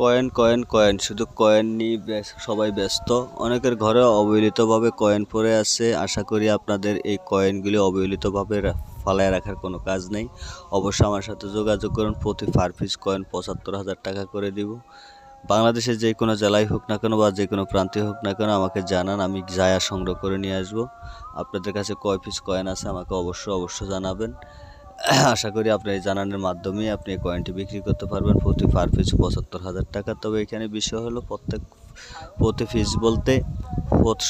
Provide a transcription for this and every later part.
Coin coin coin শুধু coin নিয়ে সবাই ব্যস্ত। অনেকের ঘরে অবহেলিতভাবে কয়েন পড়ে আছে। আশা করি আপনাদের এই কয়েনগুলি অবহেলিতভাবে ফালায় রাখার কোনো কাজ নেই। অবশ্য আমার সাথে যোগাযোগ করুন। প্রতি পার পিস কয়েন পঁচাত্তর হাজার টাকা করে দিব। বাংলাদেশের যে কোনো জেলায় হোক না কেন বা যে কোনো প্রান্তে হোক না কেন আমাকে জানান। আমি যায়া সংগ্রহ করে নিয়ে আসব। আপনাদের কাছে কয় পিস কয়েন আছে আমাকে অবশ্য অবশ্য জানাবেন। আশা করি আপনার এই জানানোর মাধ্যমে আপনি এই কয়েনটি বিক্রি করতে পারবেন। প্রতি পার পিস পঁচাত্তর হাজার টাকা। তবে এখানে বিষয় হলো, প্রত্যেক, প্রতি পিস বলতে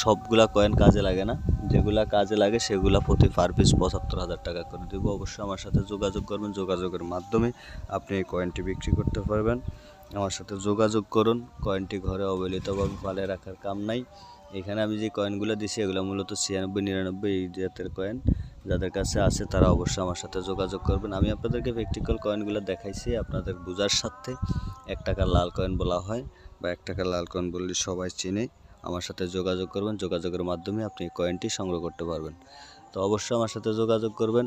সবগুলা কয়েন কাজে লাগে না। যেগুলা কাজে লাগে, সেগুলা প্রতি পার পিস পঁচাত্তর হাজার টাকা করে দেবো। অবশ্যই আমার সাথে যোগাযোগ করবেন। যোগাযোগের মাধ্যমে আপনি এই কয়েনটি বিক্রি করতে পারবেন। আমার সাথে যোগাযোগ করুন। কয়েনটি ঘরে অবহেলিতভাবে ফালে রাখার কাম নাই। এখানে আমি যে কয়েনগুলো দিছি, এগুলো মূলত ছিয়ানব্বই, নিরানব্বই, এই জাতের কয়েন যাদের কাছে আছে তারা অবশ্যই আমার সাথে যোগাযোগ করবেন। আমি আপনাদেরকে প্র্যাকটিক্যাল কয়েনগুলো দেখাইছি আপনাদের বোঝার সাথে। এক টাকার লাল কয়েন বলা হয় বা এক টাকার লাল কয়েন বললে সবাই চিনে। আমার সাথে যোগাযোগ করবেন। যোগাযোগের মাধ্যমে আপনি কয়েনটি সংগ্রহ করতে পারবেন। তো অবশ্যই আমার সাথে যোগাযোগ করবেন।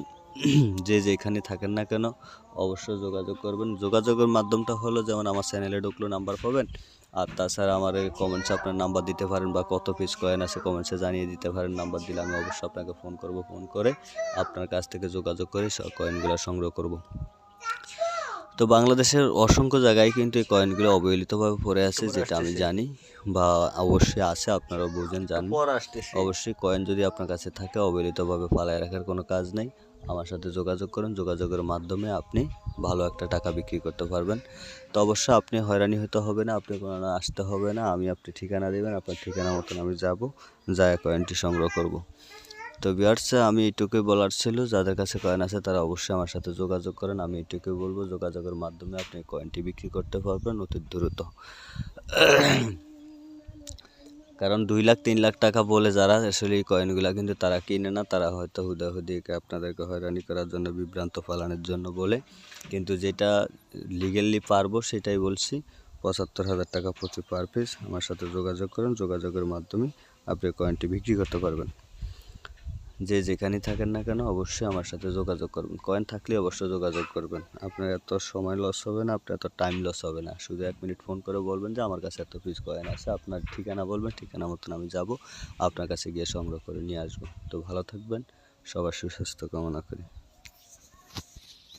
যে যেখানে থাকেন না কেন অবশ্যই যোগাযোগ করবেন। যোগাযোগের মাধ্যমটা হলো যেমন আমার চ্যানেলে ঢুকলো নাম্বার পাবেন। আর তাছাড়া আমার এই কমেন্টসে আপনার নাম্বার দিতে পারেন বা কত পিস কয়েন আছে কমেন্টসে জানিয়ে দিতে পারেন। নাম্বার দিলে আমি অবশ্যই আপনাকে ফোন করব ফোন করে আপনার কাছ থেকে যোগাযোগ করে সব কয়েনগুলো সংগ্রহ করব। তো বাংলাদেশের অসংখ্য জায়গায় কিন্তু এই কয়েনগুলো অবহেলিতভাবে পড়ে আছে যেটা আমি জানি বা অবশ্যই আছে আপনারা বুঝেন জানেন। অবশ্যই কয়েন যদি আপনার কাছে থাকে অবহেলিতভাবে ফালায় রাখার কোনো কাজ নেই। আমার সাথে যোগাযোগ করুন যোগাযোগের মাধ্যমে আপনি ভালো একটা টাকা বিক্রি করতে পারবেন। তো অবশ্যই আপনি হয়রানি হতে হবে না আপনি কোনো না আসতে হবে না আমি আপনি ঠিকানা দেবেন আপনার ঠিকানা মতন আমি যাব যায় কয়েনটি সংগ্রহ করব। তো বিয়ার্স আমি এইটুকুই বলার ছিল। যাদের কাছে কয়েন আছে, তারা অবশ্যই আমার সাথে যোগাযোগ করেন। আমি এইটুকুই বলব, যোগাযোগের মাধ্যমে আপনি কয়েনটি বিক্রি করতে পারবেন অতি দ্রুত। কারণ দুই লাখ, তিন লাখ টাকা বলে যারা আসলে এই কয়েনগুলো কিন্তু তারা কিনে না, তারা হয়তো হুদাহুদিকে আপনাদেরকে হয়রানি করার জন্য, বিভ্রান্ত ফেলানোর জন্য বলে। কিন্তু যেটা লিগেলি পারব, সেটাই বলছি। পঁচাত্তর হাজার টাকা প্রতি পার পিস আমার সাথে যোগাযোগ করুন। যোগাযোগের মাধ্যমে আপনি কয়েনটি বিক্রি করতে পারবেন। যে যেখানেই থাকেন না কেন অবশ্যই আমার সাথে যোগাযোগ করবেন। কয়েন থাকলে অবশ্যই যোগাযোগ করবেন। আপনার এত সময় লস হবে না, আপনার এত টাইম লস হবে না। শুধু এক মিনিট ফোন করে বলবেন যে, আমার কাছে এত পিস কয়েন আছে, আপনার ঠিকানা বলবেন, ঠিকানা মতন আমি যাব, আপনার কাছে গিয়ে সংগ্রহ করে নিয়ে আসব। তো ভালো থাকবেন, সবার সুস্বাস্থ্য কামনা করি।